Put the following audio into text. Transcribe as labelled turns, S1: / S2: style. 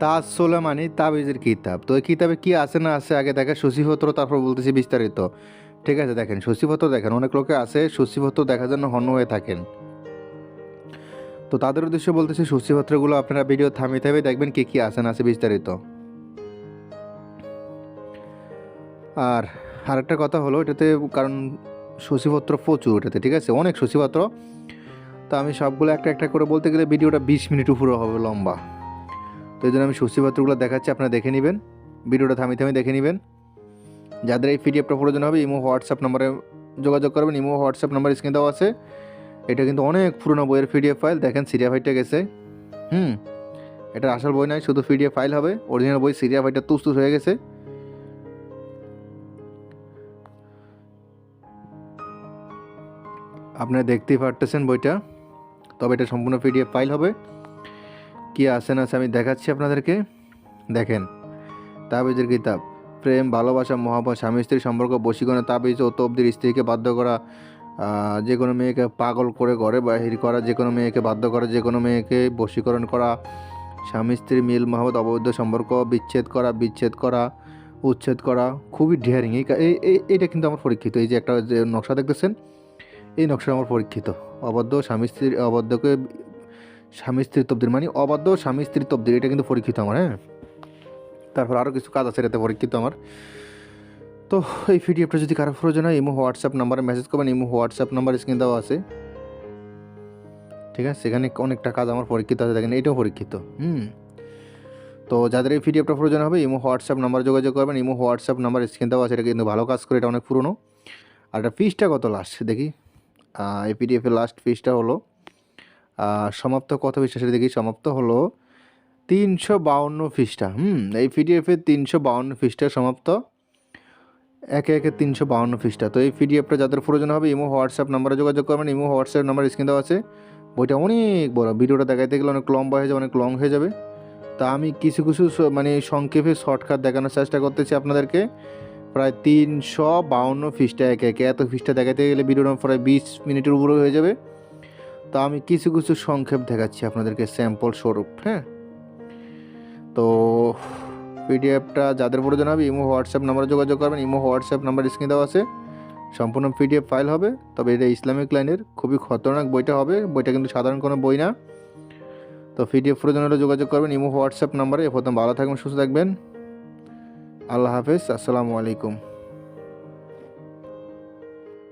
S1: তাজ সোলেমানি তাবিজের কিতাব। তো এই কিতাবে কি আছে না আছে আগে দেখে সূচিপত্র, তারপর বলতেছি বিস্তারিত। ঠিক আছে, দেখেন, সূচিপত্র দেখেন, অনেক লোকে আছে, সূচিপত্র দেখার জন্য হন্য হয়ে থাকেন। তো তাদের উদ্দেশ্যে বলতেছি, সূচিপত্রগুলো আপনারা ভিডিও থামিয়ে থামিয়ে দেখবেন কি কি আছে না আছে বিস্তারিত। আর আরেকটা কথা হলো, এটাতে কারণ সূচিপত্র প্রচুর এটাতে, ঠিক আছে? অনেক সূচিপত্র। তো আমি সবগুলো একটা একটা করে বলতে গেলে ভিডিওটা বিশ মিনিট উপরে হবে লম্বা। তো এই জন্য আমি সূচিপত্রগুলো দেখাচ্ছি, আপনারা দেখে নেবেন। ভিডিওটা থামিয়ে থামিয়ে দেখে নেবেন। যাদের এই পিডিএফটা প্রয়োজন হবে, ইমো, হোয়াটসঅ্যাপ নম্বরে যোগাযোগ করবেন। ইমো, হোয়াটসঅ্যাপ নাম্বার স্ক্রিন দেওয়া আছে। এটা কিন্তু অনেক পুরনো বইয়ের পিডিএফ ফাইল। দেখেন, সিরিয়া ফাইলটা গেছে। হুম এটা আসল বই নয়, শুধু পিডিএফ ফাইল হবে। অরিজিনাল বই সিরিয়া ফাইলটা তুস তুস হয়ে গেছে। আপনারা দেখতেই পারতেছেন বইটা। তবে এটা সম্পূর্ণ পিডিএফ ফাইল হবে। কি আছে না আমি দেখাচ্ছি আপনাদেরকে। দেখেন, তাবিজের কিতাব, প্রেম, ভালোবাসা মহাব্বত স্বামী স্ত্রীর সম্পর্ক, বশীকরণ, তাবিজ ও তবদির স্ত্রীকে বাধ্য করা যে কোনো মেয়েকে পাগল করে ঘরে বাহির করা, যে কোনো মেয়েকে বাধ্য করা, যে কোনো মেয়েকে বশীকরণ করা, স্বামী স্ত্রীর মিল মহাবত অবৈধ সম্পর্ক, বিচ্ছেদ করা বিচ্ছেদ করা, উচ্ছেদ করা, খুবই ডেয়ারিং এই- এইটা কিন্তু আমার পরীক্ষিত। এই যে একটা যে নকশা দেখতেছেন, এই নকশা আমার পরীক্ষিত। অবাধ্য স্বামী স্ত্রীর অবাধ্যকে স্বামী স্ত্রীর তবদির মানে অবাধ্য স্বামী স্ত্রীর তবদির, এটা কিন্তু পরীক্ষিত আমার হ্যাঁ? তারপর আরও কিছু কাজ আছে এটাতে পরীক্ষিত আমার। তো এই পিডিএফটা যদি কারও প্রয়োজন হয়, ইমো, হোয়াটসঅ্যাপ নাম্বারে মেসেজ করবেন, ইমো, হোয়াটসঅ্যাপ নাম্বার স্ক্রিন দেওয়া আছে। ঠিক আছে? সেখানে অনেকটা কাজ আমার পরীক্ষিত আছে, দেখেন, এটাও পরীক্ষিত, হুম? তো যাদের এই পিডিএফটা প্রয়োজন হবে, ইমো, হোয়াটসঅ্যাপ নাম্বার যোগাযোগ করবেন, ইমো, হোয়াটসঅ্যাপ নাম্বার স্ক্রিন দেওয়া আছে, এটা কিন্তু ভালো কাজ করে, এটা অনেক পুরনো। আর এটা ফিসটা কত লাস্ট দেখি। এই পিডিএফের লাস্ট ফিসটা হলো সমাপ্ত কত ফিসটা সেটা দেখি সমাপ্ত হলো তিনশো বাউন্ন ফিসটা হুম, এই পিডিএফের তিনশো বাউন্ন ফিসটা সমাপ্ত। একে একে তিনশো বাউন্ন ফিসটা তো এই পিডিএফটা যাদের প্রয়োজন হবে, ইমো, হোয়াটসঅ্যাপ নাম্বারে যোগাযোগ করবেন। ইমো, হোয়াটসঅ্যাপ নাম্বার স্ক্রিন দেওয়া আছে। বইটা অনেক বড়। ভিডিওটা দেখাইতে গেলে অনেক লম্বা হয়ে যাবে, অনেক লং হয়ে যাবে। তা আমি কিছু কিছু মানে সংক্ষেপে শর্টকাট দেখানোর চেষ্টা করতেছি আপনাদেরকে। প্রায় তিনশো বাউন্ন ফিসটা একে একে। এত ফিসটা দেখাতে গেলে ভিডিওটা প্রায় বিশ মিনিটের উপরে হয়ে যাবে। তো আমি কিছু কিছু সংক্ষেপ দেখাচ্ছি আপনাদেরকে স্যাম্পল স্বরূপ হ্যাঁ? তো পিডিএফটা যাদের প্রয়োজন হবে, ইমো, হোয়াটসঅ্যাপ নাম্বারে যোগাযোগ করবেন, ইমো, হোয়াটসঅ্যাপ নাম্বার স্ক্রিন দেওয়া আছে। সম্পূর্ণ পিডিএফ ফাইল হবে, তবে এটা ইসলামিক লাইনের খুবই খতরনাক বইটা হবে, বইটা কিন্তু সাধারণ কোনো বই না। তো পিডিএফ প্রয়োজন হলে যোগাযোগ করবেন, ইমো, হোয়াটসঅ্যাপ নাম্বারে। প্রথম ভালো থাকবেন, সুস্থ থাকবেন। আল্লাহ হাফেজ, আসসালামু আলাইকুম।